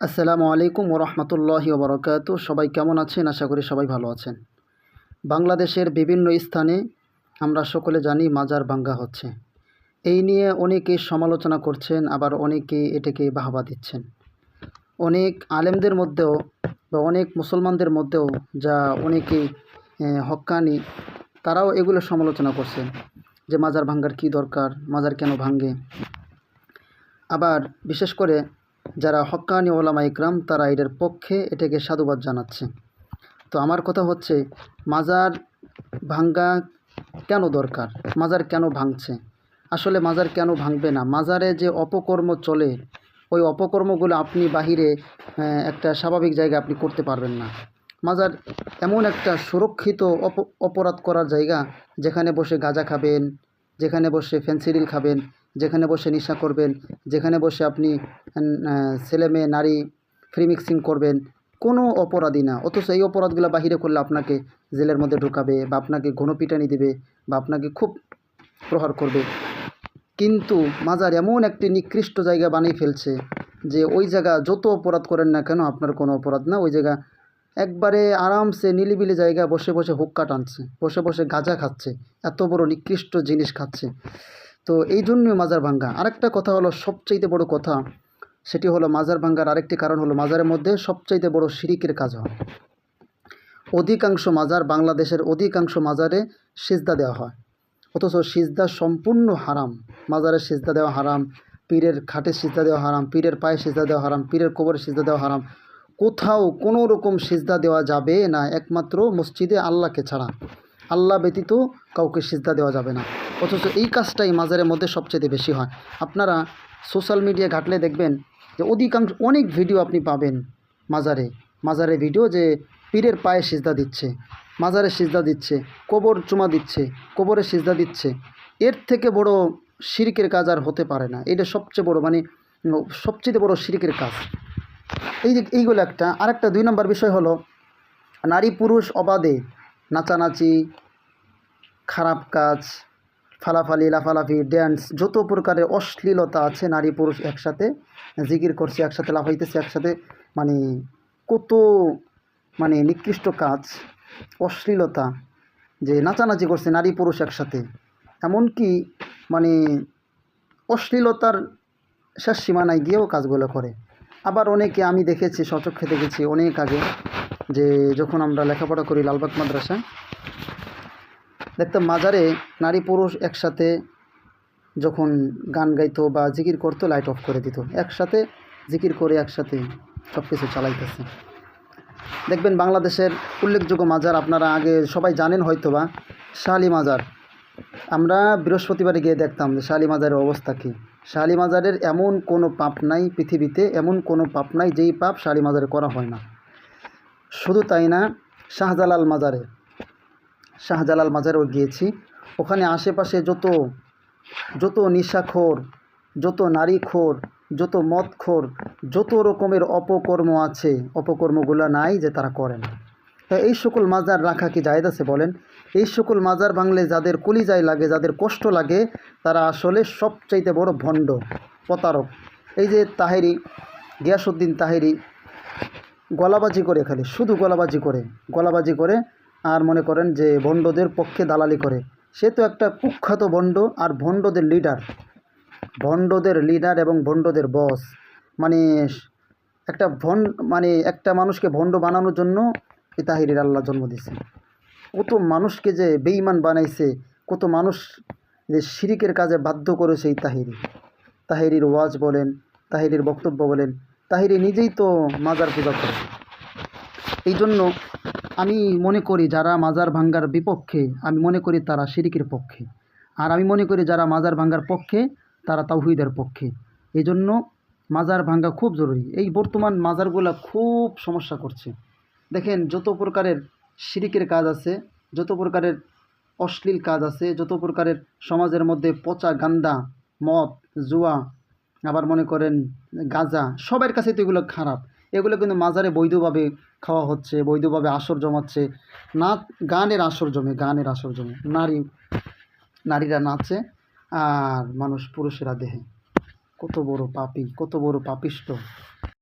আসসালামু আলাইকুম ওরহমতুল্লাহি ওবরকাত। সবাই কেমন আছেন? আশা করি সবাই ভালো আছেন। বাংলাদেশের বিভিন্ন স্থানে আমরা সকলে জানি মাজার ভাঙ্গা হচ্ছে। এই নিয়ে অনেকে সমালোচনা করছেন আবার অনেকে এটাকে বাহবা দিচ্ছেন। অনেক আলেমদের মধ্যেও বা অনেক মুসলমানদের মধ্যেও যা অনেকেই আহ, হক্কানি তারাও এগুলো সমালোচনা করছেন যে মাজার ভাঙ্গার কী দরকার মাজার কেন ভাঙ্গে? আবার বিশেষ করে যারা হক্কানি ওলামা ইকরাম, তারা এটার পক্ষে এটাকে সাধুবাদ জানাচ্ছে। তো আমার কথা হচ্ছে, মাজার ভাঙ্গা কেন দরকার? মাজার কেন ভাঙছে? আসলে মাজার কেন ভাঙবে না? মাজারে যে অপকর্ম চলে, ওই অপকর্মগুলো আপনি বাহিরে একটা স্বাভাবিক জায়গায় আপনি করতে পারবেন না। মাজার এমন একটা সুরক্ষিত অপ, অপরাধ করার জায়গা, যেখানে বসে গাঁজা খাবেন, যেখানে বসে ফেন্সিডিল খাবেন যেখানে বসে নেশা করবেন, যেখানে বসে আপনি ছেলে মেয়ে, নারী ফ্রি মিক্সিং করবেন, কোনো অপরাধী না। অথচ এই অপরাধগুলো বাহিরে করলে আপনাকে জেলের মধ্যে ঢুকাবে বা আপনাকে ঘনপিটানি দেবে বা আপনাকে খুব প্রহার করবে। কিন্তু মাজার এমন একটি নিকৃষ্ট জায়গা বানিয়ে ফেলছে যে ওই জায়গা যত অপরাধ করেন না কেন আপনার কোনো অপরাধ না। ওই জায়গা একবারে আরামসে নিলিবিলি জায়গায় বসে বসে হুক্কা টানছে, বসে বসে গাঁজা খাচ্ছে, এত বড় নিকৃষ্ট জিনিস খাচ্ছে। তো এই জন্যই মাজার ভাঙ্গা। আরেকটা কথা হলো সবচাইতে বড় কথা, সেটি হলো মাজার ভাঙ্গার আরেকটি কারণ হলো মাজারের মধ্যে সবচাইতে বড় শিরিকের কাজ হয়। অধিকাংশ মাজার বাংলাদেশের অধিকাংশ মাজারে সিজদা দেওয়া হয়। অথচ সিজদা সম্পূর্ণ হারাম। মাজারে সিজদা দেওয়া হারাম, পীরের খাটে সিজদা দেওয়া হারাম, পীরের পায়ে সিজদা দেওয়া হারাম, পীরের কোবরে সিজদা দেওয়া হারাম। কোথাও কোনো রকম সিজদা দেওয়া যাবে না, একমাত্র মসজিদে আল্লাহকে ছাড়া। আল্লাহ ব্যতীত কাউকে সিজদা দেওয়া যাবে না। অথচ এই কাজটাই মাজারের মধ্যে সবচেয়ে বেশি হয়। আপনারা সোশ্যাল মিডিয়া ঘাটলে দেখবেন যে অধিকাংশ অনেক ভিডিও আপনি পাবেন মাজারে। মাজারে ভিডিও যে পীরের পায়ে সিজদা দিচ্ছে, মাজারে সিজদা দিচ্ছে, কবর চুমা দিচ্ছে, কবরে সিজদা দিচ্ছে। এর থেকে বড় শিরিকের কাজ আর হতে পারে না। এটা সবচেয়ে বড় মানে সবচেয়ে বড় শিরিকের কাজ। এই যে এইগুলো একটা। আরেকটা দুই নম্বর বিষয় হলো নারী পুরুষ অবাধে নাচানাচি, খারাপ কাজ ফালাফালি, লাফালাফি ড্যান্স যত প্রকারের অশ্লীলতা আছে নারী পুরুষ একসাথে, জিকির করছে একসাথে, লাফাইতেছে একসাথে মানে কত মানে নিকৃষ্ট কাজ, অশ্লীলতা, যে নাচানাচি করছে নারী পুরুষ একসাথে। এমনকি মানে অশ্লীলতার শেষ সীমানায় গিয়েও কাজগুলো করে। আবার অনেকে আমি দেখেছি সচক্ষে দেখেছি অনেক আগে, যে যখন আমরা লেখাপড়া করি লালবাগ মাদ্রাসায় দেখতাম মাজারে নারী পুরুষ একসাথে যখন গান গাইতো বা জিকির করতো, লাইট অফ করে দিত। একসাথে জিকির করে একসাথে সব কিছু চালাইতেছে। দেখবেন বাংলাদেশের উল্লেখযোগ্য মাজার, আপনারা আগে সবাই জানেন হয়তো বা শালি মাজার। আমরা বৃহস্পতিবারে গিয়ে দেখতাম যে শালি মাজারের অবস্থা কী। শালি মাজারের এমন কোনো পাপ নাই পৃথিবীতে, এমন কোনো পাপ নাই যেই পাপ শালি মাজারে করা হয় না। শুধু তাই না, শাহজালাল মাজারে শাহজালাল মাজারেও গিয়েছি। ওখানে আশেপাশে যত যত নিশাখোর, যত নারীখোর, যত মদখোর, যত রকমের অপকর্ম আছে, অপকর্মগুলো নাই যে তারা করে না তা এই সকল মাজার রাখা কি জায়েজ আছে বলেন? এই সকল মাজার ভাঙলে যাদের কলিজায় লাগে, যাদের কষ্ট লাগে, তারা আসলে সবচাইতে বড় ভণ্ড, প্রতারক। এই যে তাহেরি গিয়াসুদ্দিন তাহেরি, গলাবাজি করে খালি, শুধু গলাবাজি করে গলাবাজি করে আর মনে করেন যে ভণ্ডদের পক্ষে দালালি করে। সে তো একটা কুখ্যাত ভণ্ড আর ভণ্ডদের লিডার ভণ্ডদের লিডার এবং ভণ্ডদের বস মানে একটা ভণ্ড মানে একটা মানুষকে ভণ্ড বানানোর জন্য এই তাহিরির আল্লাহ জন্ম দিয়েছে। কত মানুষকে যে বেঈমান বানাইছে, কত মানুষ যে শিরিকের কাজে বাধ্য করেছে এই তাহিরি। তাহিরির ওয়াজ বলেন, তাহিরির বক্তব্য বলেন, তাহিরি নিজেই তো মাজার পূজা করে। এই জন্য আমি মনে করি যারা মাজার ভাঙ্গার বিপক্ষে, আমি মনে করি তারা শিরিকের পক্ষে। আর আমি মনে করি যারা মাজার ভাঙ্গার পক্ষে, তারা তাওহিদের পক্ষে। এই জন্য মাজার ভাঙ্গা খুব জরুরি। এই বর্তমান মাজারগুলো খুব সমস্যা করছে। দেখেন, যত প্রকারের শিরিকের কাজ আছে, যত প্রকারের অশ্লীল কাজ আছে, যত প্রকারের সমাজের মধ্যে পচা গান্দা, মদ, জুয়া, আবার মনে করেন গাঁজা, সবার কাছে তো এগুলো খারাপ। এগুলো কিন্তু মাজারে বৈধভাবে খাওয়া হচ্ছে, বৈধভাবে আসর জমাচ্ছে। নাচ গানের আসর জমে, গানের আসর জমে। নারী, নারীরা নাচে আর মানুষ পুরুষেরা দেহে। কত বড় পাপি, কত বড় পাপিষ্ট।